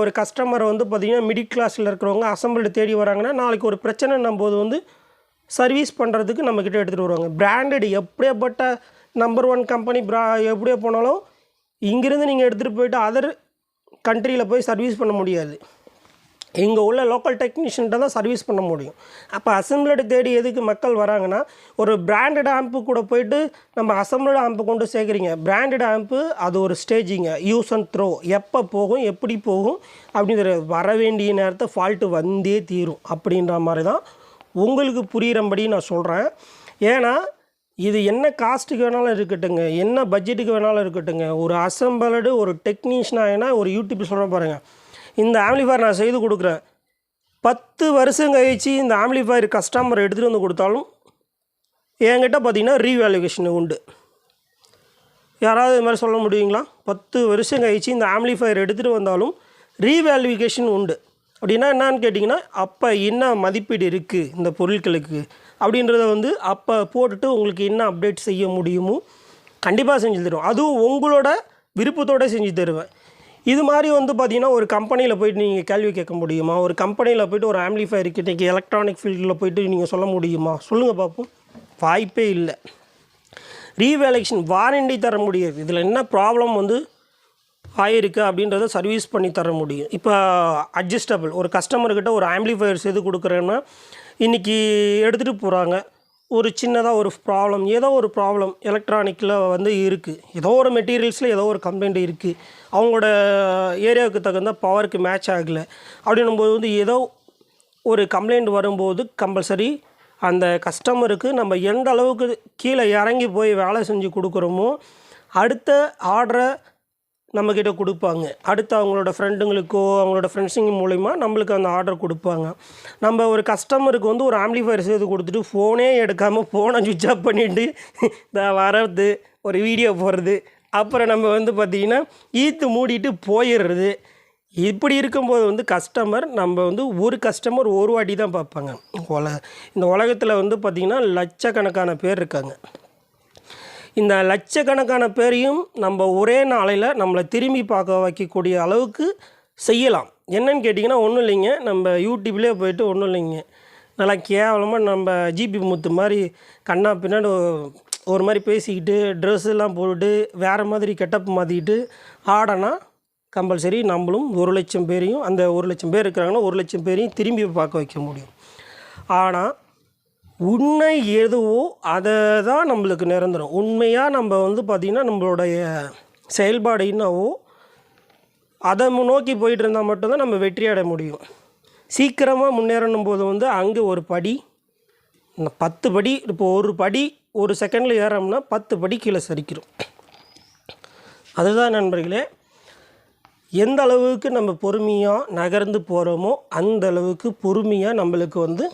ஒரு கஸ்டமர் வந்து பார்த்திங்கன்னா மிடில் கிளாஸில் இருக்கிறவங்க அசம்பிள்டு தேடி வராங்கன்னா நாளைக்கு ஒரு பிரச்சனைன்னும் போது வந்து சர்வீஸ் பண்ணுறதுக்கு நம்மக்கிட்ட எடுத்துகிட்டு வருவாங்க. பிராண்டடு எப்படியாப்பட்ட நம்பர் ஒன் கம்பெனி ப்ரா எப்படியே போனாலும் இங்கேருந்து நீங்கள் எடுத்துகிட்டு போயிட்டு அதர் கண்ட்ரியில் போய் சர்வீஸ் பண்ண முடியாது. இங்கே உள்ள லோக்கல் டெக்னீஷியன்கிட்ட தான் சர்வீஸ் பண்ண முடியும். அப்போ அசம்பிளடு தேடி எதுக்கு மக்கள் வராங்கன்னா ஒரு பிராண்டட் ஆம்பு கூட போயிட்டு நம்ம அசம்பிளடு ஆம்பு கொண்டு சேர்க்குறீங்க. பிராண்டட் ஆம்பு அது ஒரு ஸ்டேஜிங்க யூஸ் அண்ட் த்ரோ எப்போ போகும் எப்படி போகும் அப்படிங்கிற வர வேண்டிய நேரத்தை ஃபால்ட்டு வந்தே தீரும். அப்படின்ற மாதிரி தான் உங்களுக்கு புரிகிறபடி நான் சொல்கிறேன் ஏன்னா இது என்ன காஸ்ட்டுக்கு வேணாலும் இருக்கட்டுங்க என்ன பட்ஜெட்டுக்கு வேணாலும் இருக்கட்டுங்க ஒரு அசம்பிளடு ஒரு டெக்னீஷியனாக ஒரு யூடியூப் சொல்கிற பாருங்கள் இந்த ஆம்ப்ளிஃபயர் நான் செய்து கொடுக்குறேன். பத்து வருஷம் கழிச்சு இந்த ஆம்ப்ளிஃபயர் கஸ்டமர் எடுத்துகிட்டு வந்து கொடுத்தாலும் என்கிட்ட பார்த்தீங்கன்னா ரீவேல்யூவேஷன் உண்டு. யாராவது இது மாதிரி சொல்ல முடியுங்களா? பத்து வருஷம் கழிச்சு இந்த ஆம்ப்ளிஃபயர் எடுத்துகிட்டு வந்தாலும் ரீவேல்யூவேஷன் உண்டு. அப்படின்னா என்னன்னு கேட்டிங்கன்னா அப்போ என்ன மதிப்பீடு இருக்குது இந்த பொருட்களுக்கு? அப்படின்றத வந்து அப்போ போட்டுட்டு உங்களுக்கு என்ன அப்டேட் செய்ய முடியுமோ கண்டிப்பாக செஞ்சு தருவோம் அதுவும் உங்களோட விருப்பத்தோடு செஞ்சு தருவேன். இது மாதிரி வந்து பார்த்திங்கன்னா ஒரு கம்பெனியில் போயிட்டு நீங்கள் கேள்வி கேட்க முடியுமா? ஒரு கம்பெனியில் போயிட்டு ஒரு ஆம்ப்ளிஃபயருக்கு இன்றைக்கி எலக்ட்ரானிக் ஃபீல்டில் போயிட்டு நீங்கள் சொல்ல முடியுமா? சொல்லுங்கள் பார்ப்போம் வாய்ப்பே இல்லை. ரீவேலேஷன் வாரண்டி தர முடியாது. இதில் என்ன ப்ராப்ளம் வந்து ஆயிருக்கு அப்படின்றத சர்வீஸ் பண்ணி தர முடியும். இப்போ அட்ஜஸ்டபிள் ஒரு கஸ்டமர்கிட்ட ஒரு ஆம்ப்ளிஃபயர் செய்து கொடுக்குறேன்னா இன்றைக்கி எடுத்துகிட்டு போகிறாங்க ஒரு சின்னதாக ஒரு ப்ராப்ளம் ஏதோ ஒரு ப்ராப்ளம் எலக்ட்ரானிக்கில் வந்து இருக்குது ஏதோ ஒரு மெட்டீரியல்ஸில் ஏதோ ஒரு கம்ப்ளைண்ட் இருக்குது அவங்களோட ஏரியாவுக்கு தகுந்த பவருக்கு மேட்ச் ஆகலை. அப்படின்னும்போது வந்து ஏதோ ஒரு கம்ப்ளைண்ட் வரும்போது கம்பல்சரி அந்த கஸ்டமருக்கு நம்ம எந்த அளவுக்கு கீழே இறங்கி போய் வேலை செஞ்சு கொடுக்குறோமோ அடுத்த ஆர்டரை நம்மக்கிட்ட கொடுப்பாங்க. அடுத்து அவங்களோட ஃப்ரெண்டுங்களுக்கோ அவங்களோட ஃப்ரெண்ட்ஸுங்க மூலிமா நம்மளுக்கு அந்த ஆர்டர் கொடுப்பாங்க. நம்ம ஒரு கஸ்டமருக்கு வந்து ஒரு ஆம்பிளிஃபயர் செய்து கொடுத்துட்டு ஃபோனே எடுக்காமல் ஃபோனை சுவிட்ச் ஆஃப் பண்ணிவிட்டு இந்த வர்றது ஒரு வீடியோ போடுறது. அப்புறம் நம்ம வந்து பார்த்திங்கன்னா ஈத்து மூடிட்டு போயிடுறது. இப்படி இருக்கும்போது வந்து கஸ்டமர் நம்ம வந்து ஒரு கஸ்டமர் ஒரு வாட்டி தான் பார்ப்பாங்க. உல இந்த உலகத்தில் வந்து பார்த்திங்கன்னா லட்சக்கணக்கான பேர் இருக்காங்க. இந்த லட்சக்கணக்கான பேரையும் நம்ம ஒரே நாளையில் நம்மளை திரும்பி பார்க்க வைக்கக்கூடிய அளவுக்கு செய்யலாம். என்னன்னு கேட்டிங்கன்னா ஒன்றும் இல்லைங்க. நம்ம யூடியூப்லேயே போயிட்டு ஒன்றும் இல்லைங்க. நல்லா கேவலமாக நம்ம ஜிபி முத்து மாதிரி கண்ணா பின்னாடி ஒரு மாதிரி பேசிக்கிட்டு ட்ரெஸ் எல்லாம் போட்டுட்டு வேறு மாதிரி கெட்டப் மாற்றிக்கிட்டு ஆடனா கம்பல்சரி நம்மளும் ஒரு லட்சம் பேரையும் அந்த ஒரு லட்சம் பேர் இருக்கிறாங்கன்னா ஒரு லட்சம் பேரையும் திரும்பி பார்க்க வைக்க முடியும். ஆனால் உண்மை எதுவோ அதை தான் நம்மளுக்கு நிரந்தரம். உண்மையாக நம்ம வந்து பார்த்திங்கன்னா நம்மளுடைய செயல்பாடு என்னவோ அதை நோக்கி போயிட்டு இருந்தால் மட்டும்தான் நம்ம வெற்றி அடைய முடியும். சீக்கிரமாக முன்னேறணும் போது வந்து அங்கே ஒரு படி பத்து படி இப்போ ஒரு படி ஒரு செகண்டில் ஏறோம்னா பத்து படி கீழே சரிக்கிறோம் அதுதான் நண்பர்களே எந்த அளவுக்கு நம்ம பொறுமையாக நகர்ந்து போகிறோமோ அந்த அளவுக்கு பொறுமையாக நம்மளுக்கு வந்து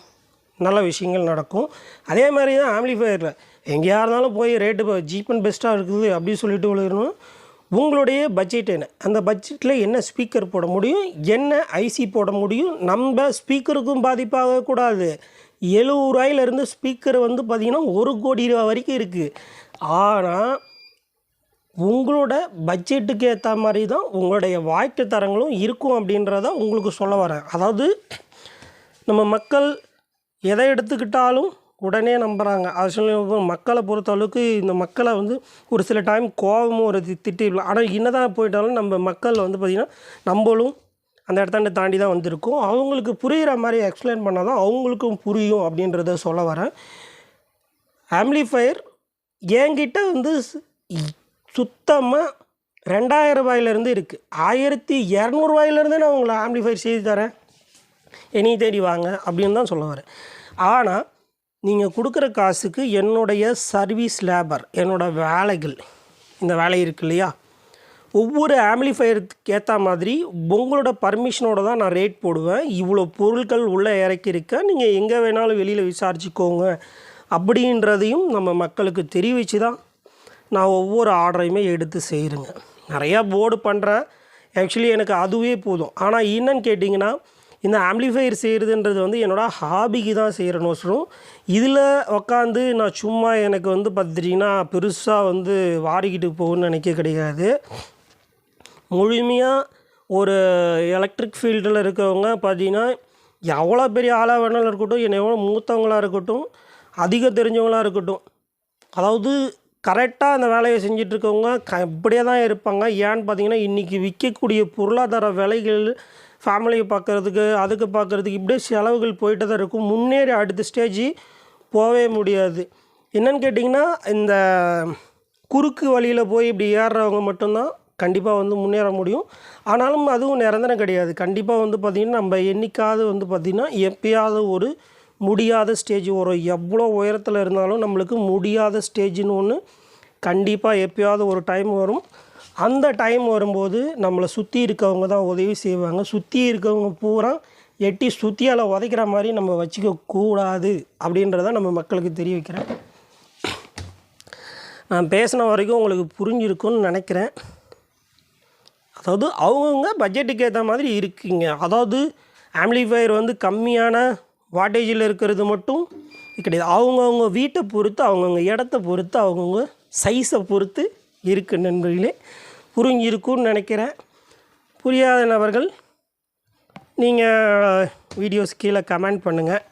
நல்ல விஷயங்கள் நடக்கும். அதே மாதிரி தான் ஆம்ப்ளிஃபயரில் எங்கேயா இருந்தாலும் போய் ரேட்டு சீப் அண்ட் பெஸ்ட்டாக இருக்குது அப்படின்னு சொல்லிட்டு விழுகணும். உங்களுடைய பட்ஜெட் என்ன? அந்த பட்ஜெட்டில் என்ன ஸ்பீக்கர் போட முடியும்? என்ன ஐசி போட முடியும்? நம்ம ஸ்பீக்கருக்கும் பாதிப்பாகக்கூடாது எழுபது ரூபாயிலேருந்து ஸ்பீக்கர் வந்து பார்த்திங்கன்னா ஒரு கோடி ரூபா வரைக்கும் இருக்குது ஆனால் உங்களோட பட்ஜெட்டுக்கு ஏற்ற மாதிரி தான் உங்களுடைய வாழ்க்கை தரங்களும் இருக்கும் அப்படின்றத உங்களுக்கு சொல்ல வரேன். அதாவது நம்ம மக்கள் எதை எடுத்துக்கிட்டாலும் உடனே நம்புகிறாங்க அது சொல்லி மக்களை பொறுத்த அளவுக்கு இந்த மக்களை வந்து ஒரு சில டைம் கோபமும் ஒரு தி- ஆனால் என்னதான் போயிட்டாலும் நம்ம மக்கள் வந்து பார்த்திங்கன்னா நம்மளும் அந்த இடத்தாண்ட தாண்டி தான் வந்திருக்கோம். அவங்களுக்கு புரிகிற மாதிரி எக்ஸ்பிளைன் பண்ணால் தான் அவங்களுக்கும் புரியும் அப்படின்றத சொல்ல வரேன். ஆம்ப்ளிஃபயர் என்கிட்ட வந்து சுத்தமாக ரெண்டாயிரம் ரூபாயிலேருந்து இருக்குது ஆயிரத்தி இரநூறுவாயிலேருந்தே நான் உங்களை ஆம்ப்ளிஃபயர் செய்து தரேன். எனி தேடி வாங்க அப்படின்னு தான் சொல்ல வரேன். ஆனால் நீங்கள் கொடுக்குற காசுக்கு என்னுடைய சர்வீஸ் லேபர் என்னோடய வேலைகள் இந்த வேலை இருக்கு இல்லையா? ஒவ்வொரு ஆம்பிளிஃபயருக்கு ஏற்ற மாதிரி உங்களோட பர்மிஷனோட தான் நான் ரேட் போடுவேன். இவ்வளோ பொருட்கள் உள்ளே இறக்கியிருக்கேன் நீங்கள் எங்கே வேணாலும் வெளியில் விசாரிச்சுக்கோங்க. அப்படின்றதையும் நம்ம மக்களுக்கு தெரிவித்து தான் நான் ஒவ்வொரு ஆர்டரையுமே எடுத்து செய்கிறேங்க நிறையா போர்டு பண்ணுறேன் ஆக்சுவலி எனக்கு அதுவே போதும். ஆனால் என்னன்னு கேட்டிங்கன்னா இந்த ஆம்ப்ளிஃபையர் செய்கிறதுன்றது வந்து என்னோடய ஹாபிக்கு தான் செய்கிறேன்னு வசரம் இதில் உக்காந்து நான் சும்மா எனக்கு வந்து பார்த்துட்டிங்கன்னா பெருசாக வந்து வாரிக்கிட்டு போகணும்னு நினைக்க கிடையாது. முழுமையாக ஒரு எலக்ட்ரிக் ஃபீல்டில் இருக்கவங்க பார்த்தீங்கன்னா எவ்வளோ பெரிய ஆளாக வேணாலும் இருக்கட்டும் என்னை எவ்வளோ மூத்தவங்களாக இருக்கட்டும் அதிக தெரிஞ்சவங்களாக இருக்கட்டும். அதாவது கரெக்டாக அந்த வேலையை செஞ்சிட்ருக்கவங்க க இப்படியே தான் இருப்பாங்க. ஏன்னு பார்த்தீங்கன்னா இன்றைக்கி விற்கக்கூடிய பொருளாதார விலைகள் ஃபேமிலியை பார்க்குறதுக்கு அதுக்கு பார்க்குறதுக்கு இப்படியே செலவுகள் போயிட்டு தான் இருக்கும். முன்னேறி அடுத்த ஸ்டேஜ் போகவே முடியாது. என்னன்னு கேட்டிங்கன்னா இந்த குறுக்கு வழியில் போய் இப்படி ஏறுறவங்க மட்டும்தான் கண்டிப்பாக வந்து முன்னேற முடியும். ஆனாலும் அதுவும் நிரந்தரம் கிடையாது. கண்டிப்பாக வந்து பார்த்திங்கன்னா நம்ம என்றைக்காவது வந்து பார்த்திங்கன்னா எப்பயாவது ஒரு முடியாத ஸ்டேஜ் வரும். எவ்வளோ உயரத்தில் இருந்தாலும் நம்மளுக்கு முடியாத ஸ்டேஜ்னு ஒன்று கண்டிப்பாக எப்பயாவது ஒரு டைம் வரும். அந்த டைம் வரும்போது நம்மளை சுற்றி இருக்கவங்க தான் உதவி செய்வாங்க. சுற்றி இருக்கவங்க பூரா எட்டி சுற்றியால் உதைக்கிற மாதிரி நம்ம வச்சுக்க கூடாது அப்படின்றத நம்ம மக்களுக்கு தெரிவிக்கிறேன். நான் பேசின வரைக்கும் உங்களுக்கு புரிஞ்சிருக்கும்னு நினைக்கிறேன். அதாவது அவங்கவுங்க பட்ஜெட்டுக்கு ஏற்ற மாதிரி இருக்குங்க. அதாவது ஆம்ப்ளிஃபையர் வந்து கம்மியான வாட்டேஜில் இருக்கிறது மட்டும் கிடையாது. அவங்கவுங்க வீட்டை பொறுத்து அவங்கவுங்க இடத்த பொறுத்து அவங்கவுங்க சைஸை பொறுத்து இருக்குது நண்பர்களே. புரிஞ்சிருக்கும்னு நினைக்கிறேன். புரியாத நபர்கள் நீங்கள் வீடியோஸ் கீழே கமெண்ட் பண்ணுங்கள்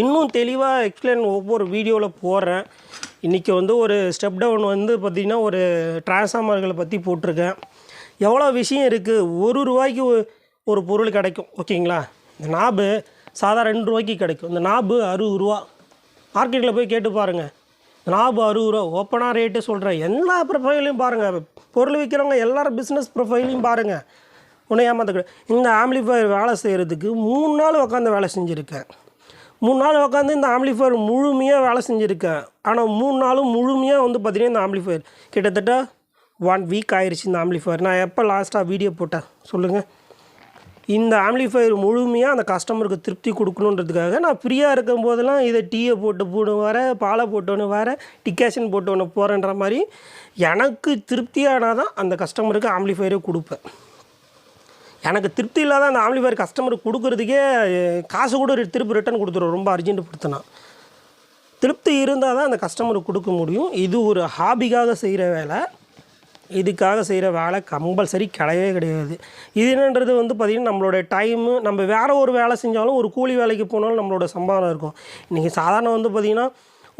இன்னும் தெளிவாக எக்ஸ்பிளைன் ஒவ்வொரு வீடியோவில் போடுறேன். இன்றைக்கி வந்து ஒரு ஸ்டெப் டவுன் வந்து பார்த்திங்கன்னா ஒரு டிரான்ஸ்ஃபார்மர்களை பற்றி போட்டிருக்கேன். எவ்வளோ விஷயம் இருக்குது ஒரு ரூபாய்க்கு ஒரு பொருள் கிடைக்கும் ஓகேங்களா? இந்த நாபு சாதா ரெண்டு ரூபாய்க்கு கிடைக்கும். இந்த நாபு அறுபது ரூபா. மார்க்கெட்டில் போய் கேட்டு பாருங்கள் லாபம் அறுபது ரூபா ஓப்பனாக ரேட்டு சொல்கிறேன் எல்லா ப்ரொஃபைலையும் பாருங்கள் பொருள் விற்கிறவங்க எல்லாரும் பிஸ்னஸ் ப்ரொஃபைலையும் பாருங்கள் உன்னை ஏமாத்த இந்த ஆம்ப்ளிஃபையர் வேலை செய்கிறதுக்கு மூணு நாள் உட்காந்து வேலை செஞ்சுருக்கேன். மூணு நாள் உட்காந்து இந்த ஆம்ப்ளிஃபையர் முழுமையாக வேலை செஞ்சுருக்கேன். ஆனால் மூணு நாளும் முழுமையாக வந்து பார்த்தீங்கன்னா இந்த ஆம்ப்ளிஃபையர் கிட்டத்தட்ட ஒன் வீக் ஆயிடுச்சு இந்த ஆம்ப்ளிஃபையர் நான் எப்போ லாஸ்ட்டாக வீடியோ போட்டேன்? சொல்லுங்கள் இந்த ஆம்ப்ளிஃபையர் முழுமையாக அந்த கஸ்டமருக்கு திருப்தி கொடுக்கணுன்றதுக்காக நான் ஃப்ரீயாக இருக்கும் போதெல்லாம் இதை டீயை போட்டு போடணும் வர பாலை போட்டோன்னு வர டிக்கேஷன் போட்டோன்னு போகிறேன்ற மாதிரி எனக்கு திருப்தியானால் தான் அந்த கஸ்டமருக்கு ஆம்ப்ளிஃபையரே கொடுப்பேன். எனக்கு திருப்தி இல்லாத அந்த ஆம்ப்ளிஃபையர் கஸ்டமருக்கு கொடுக்குறதுக்கே காசு கூட ரி- திருப்பி ரிட்டர்ன் கொடுத்துருவோம் ரொம்ப அர்ஜென்ட் கொடுத்தனா. திருப்தி இருந்தால் தான் அந்த கஸ்டமருக்கு கொடுக்க முடியும். இது ஒரு ஹாபிக்காக செய்கிற வேலை. இதுக்காக செய்கிற வேலை கம்பல்சரி கிடையவே கிடையாது. இது என்னன்றது வந்து பார்த்திங்கன்னா நம்மளோட டைமு நம்ம வேறு ஒரு வேலை செஞ்சாலும் ஒரு கூலி வேலைக்கு போனாலும் நம்மளோட சம்பாதம் இருக்கும். இன்றைக்கி சாதாரண வந்து பார்த்திங்கன்னா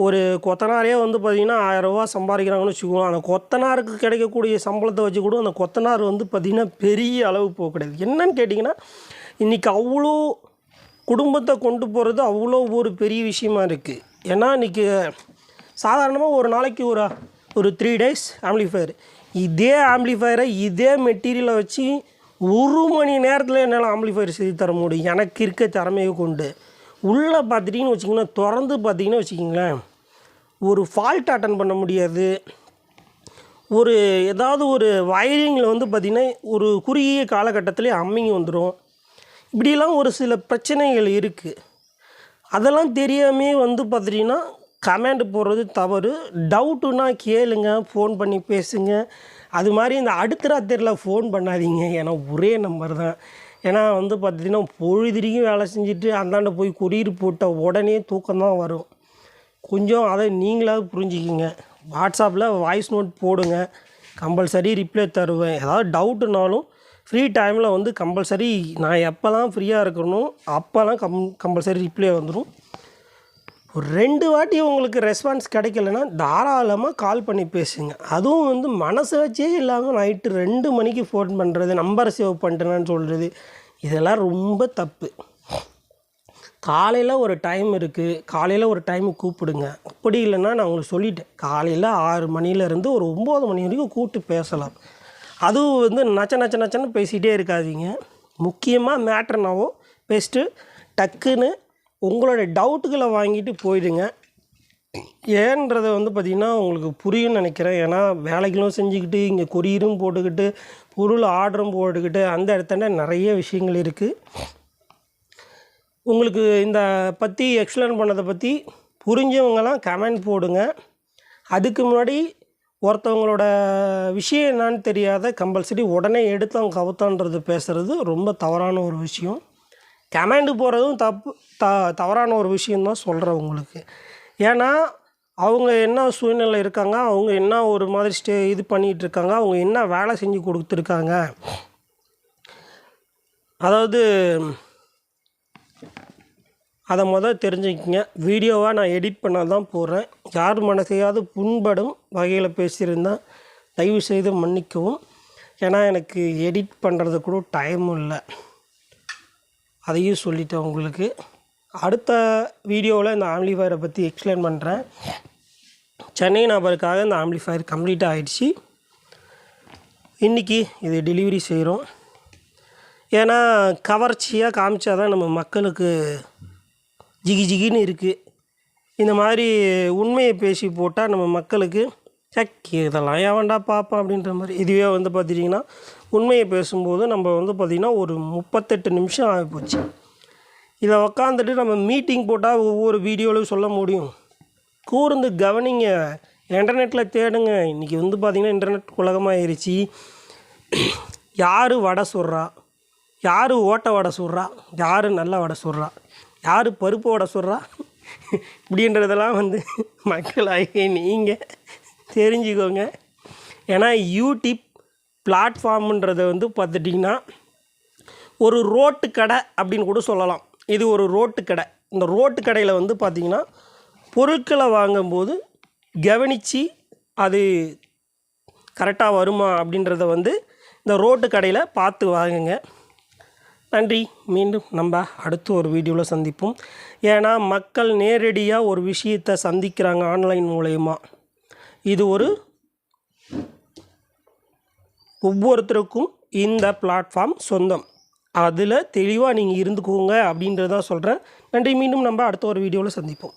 ஒரு கொத்தனாரே வந்து பார்த்திங்கன்னா ஆயிரரூவா சம்பாதிக்கிறாங்கன்னு வச்சுக்கோங்க. அந்த கொத்தனாருக்கு கிடைக்கக்கூடிய சம்பளத்தை வச்சு கூட அந்த கொத்தனார் வந்து பார்த்திங்கன்னா பெரிய அளவு போக கிடையாது என்னன்னு கேட்டிங்கன்னா இன்றைக்கி அவ்வளோ குடும்பத்தை கொண்டு போகிறது அவ்வளோ ஒரு பெரிய விஷயமா இருக்குது ஏன்னா இன்றைக்கி சாதாரணமாக ஒரு நாளைக்கு ஒரு ஒரு த்ரீ டேஸ் ஃபேமிலி ஃபேர் இதே ஆம்பிளிஃபயரை இதே மெட்டீரியலை வச்சு ஒரு மணி நேரத்தில் என்னால் ஆம்பிளிஃபயர் செய்து தர முடியும். எனக்கு இருக்க திறமையை கொண்டு. உள்ளே பார்த்துட்டிங்கன்னு வச்சிங்கன்னா திறந்து பார்த்தீங்கன்னா வச்சுக்கிங்களேன் ஒரு ஃபால்ட் அட்டன் பண்ண முடியாது. ஒரு ஏதாவது ஒரு வயரிங்கில் வந்து பார்த்திங்கன்னா ஒரு குறுகிய காலகட்டத்திலே அம்மிங்க வந்துடும் இப்படிலாம் ஒரு சில பிரச்சனைகள் இருக்குது அதெல்லாம் தெரியாமே வந்து பார்த்துட்டிங்கன்னா கமெண்ட் போடுறது தவறு. டவுட்டுன்னா கேளுங்க ஃபோன் பண்ணி பேசுங்க. அது மாதிரி இந்த அடுத்த ராத்திரியில் ஃபோன் பண்ணாதீங்க. ஏன்னா ஒரே நம்பர் தான். ஏன்னா வந்து பார்த்திங்கன்னா பொழுதிரிக்கும் வேலை செஞ்சுட்டு அந்தாண்ட போய் கொரியர் போட்ட உடனே தூக்கம் தான் வரும். கொஞ்சம் அதை நீங்களாவது புரிஞ்சுக்கிங்க. வாட்ஸ்அப்பில் வாய்ஸ் நோட் போடுங்க. கம்பல்சரி ரிப்ளை தருவேன். ஏதாவது டவுட்டுனாலும் ஃப்ரீ டைமில் வந்து கம்பல்சரி நான் எப்போல்லாம் ஃப்ரீயாக இருக்கணும் அப்போல்லாம் கம் கம்பல்சரி ரிப்ளை வந்துடும் ஒரு ரெண்டு வாட்டி உங்களுக்கு ரெஸ்பான்ஸ் கிடைக்கலன்னா தாராளமாக கால் பண்ணி பேசுங்க. அதுவும் வந்து மனசு வச்சே இல்லாமல் நைட்டு ரெண்டு மணிக்கு ஃபோன் பண்ணுறது நம்பரை சேவ் பண்ணிட்டேன்னு சொல்கிறது இதெல்லாம் ரொம்ப தப்பு. காலையில் ஒரு டைம் இருக்குது காலையில் ஒரு டைம் கூப்பிடுங்க. அப்படி இல்லைன்னா நான் உங்களுக்கு சொல்லிட்டேன். காலையில் ஆறு மணிலேருந்து ஒரு ஒம்பது மணி வரைக்கும் கூப்பிட்டு பேசலாம். அதுவும் வந்து நச்ச நச்ச நச்சன்னு பேசிகிட்டே இருக்காதீங்க. முக்கியமாக மேட்ருனாவோ பேஸ்ட்டு டக்குன்னு உங்களோட டவுட்டுகளை வாங்கிட்டு போயிடுங்க. ஏன்றதை வந்து பார்த்திங்கன்னா உங்களுக்கு புரியும்னு நினைக்கிறேன். ஏன்னா வேலைகளும் செஞ்சுக்கிட்டு இங்கே கொரியரும் போட்டுக்கிட்டு பொருள் ஆர்டரும் போட்டுக்கிட்டு அந்த இடத்துல நிறைய விஷயங்கள் இருக்குது உங்களுக்கு இந்த பற்றி எக்ஸ்பிளைன் பண்ணதை பற்றி புரிஞ்சவங்களாம் கமெண்ட் போடுங்க. அதுக்கு முன்னாடி ஒருத்தவங்களோட விஷயம் என்னான்னு தெரியாத கம்பல்சரி உடனே எடுத்தவங்க கவுத்தான்றது பேசுகிறது ரொம்ப தவறான ஒரு விஷயம். கமெண்டு போகிறதும் தப்பு. த தவறான ஒரு விஷயந்தான் சொல்கிறேன் உங்களுக்கு. ஏன்னா அவங்க என்ன சூழ்நிலை இருக்காங்க அவங்க என்ன ஒரு மாதிரி ஸ்டே இது பண்ணிகிட்டு இருக்காங்க அவங்க என்ன வேலை செஞ்சு கொடுத்துருக்காங்க. அதாவது அதை மொதல் தெரிஞ்சுக்கிங்க. வீடியோவாக நான் எடிட் பண்ணால் தான் போடுறேன் யார் மனசையாவது புண்படும் வகையில் பேசியிருந்தேன் தயவு செய்து மன்னிக்கவும். ஏன்னா எனக்கு எடிட் பண்ணுறது கூட டைமும் இல்லை. அதையும் சொல்லிட்டேன் உங்களுக்கு. அடுத்த வீடியோவில் இந்த ஆம்ப்ளிஃபயரை பற்றி எக்ஸ்பிளைன் பண்ணுறேன் சென்னை நபருக்காக இந்த ஆம்ப்ளிஃபயர் கம்ப்ளீட் ஆகிடுச்சு இன்றைக்கி இது டெலிவரி செய்கிறோம் ஏன்னா கவர்ச்சியாக காமிச்சா தான் நம்ம மக்களுக்கு ஜிகி ஜிகின்னு இருக்குது இந்த மாதிரி உண்மையை பேசி போட்டால் நம்ம மக்களுக்கு சக் இதெல்லாம் வேண்டா பார்ப்போம்? அப்படின்ற மாதிரி. இதுவே வந்து பார்த்துட்டிங்கன்னா உண்மையை பேசும்போது நம்ம வந்து பார்த்திங்கன்னா ஒரு முப்பத்தெட்டு நிமிஷம் ஆகி போச்சு இதை உக்காந்துட்டு நம்ம மீட்டிங் போட்டால் ஒவ்வொரு வீடியோவிலும் சொல்ல முடியும். கூர்ந்து கவனிங்க. இன்டர்நெட்டில் தேடுங்க. இன்றைக்கி வந்து பார்த்திங்கன்னா இன்டர்நெட் உலகமாகிருச்சு யார் வடை சுடுறா யார் ஓட்டை வடை சுடுறா யார் நல்ல வடை சுடுறா யார் பருப்பு வடை சுடுறா இப்படின்றதெல்லாம் வந்து மக்களாகி நீங்கள் தெரிஞ்சுக்கோங்க. ஏன்னா யூடியூப் பிளாட்ஃபார்முன்றதை வந்து பார்த்துட்டிங்கன்னா ஒரு ரோட்டு கடை அப்படின்னு கூட சொல்லலாம். இது ஒரு ரோட்டு கடை. இந்த ரோட்டு கடையில் வந்து பார்த்திங்கன்னா பொருட்களை வாங்கும்போது கவனித்து அது கரெக்டாக வருமா அப்படின்றத வந்து இந்த ரோட்டு கடையில் பார்த்து வாங்குங்க. நன்றி. மீண்டும் நம்ம அடுத்து ஒரு வீடியோவில் சந்திப்போம். ஏன்னா மக்கள் நேரடியாக ஒரு விஷயத்தை சந்திக்கிறாங்க ஆன்லைன் மூலயமா. இது ஒரு ஒவ்வொருத்தருக்கும் இந்த பிளாட்ஃபார்ம் சொந்தம். அதில் தெளிவாக நீங்கள் இருந்துக்கோங்க அப்படின்றதான் சொல்கிறேன் நன்றி. மீண்டும் நம்ம அடுத்த ஒரு வீடியோவில் சந்திப்போம்.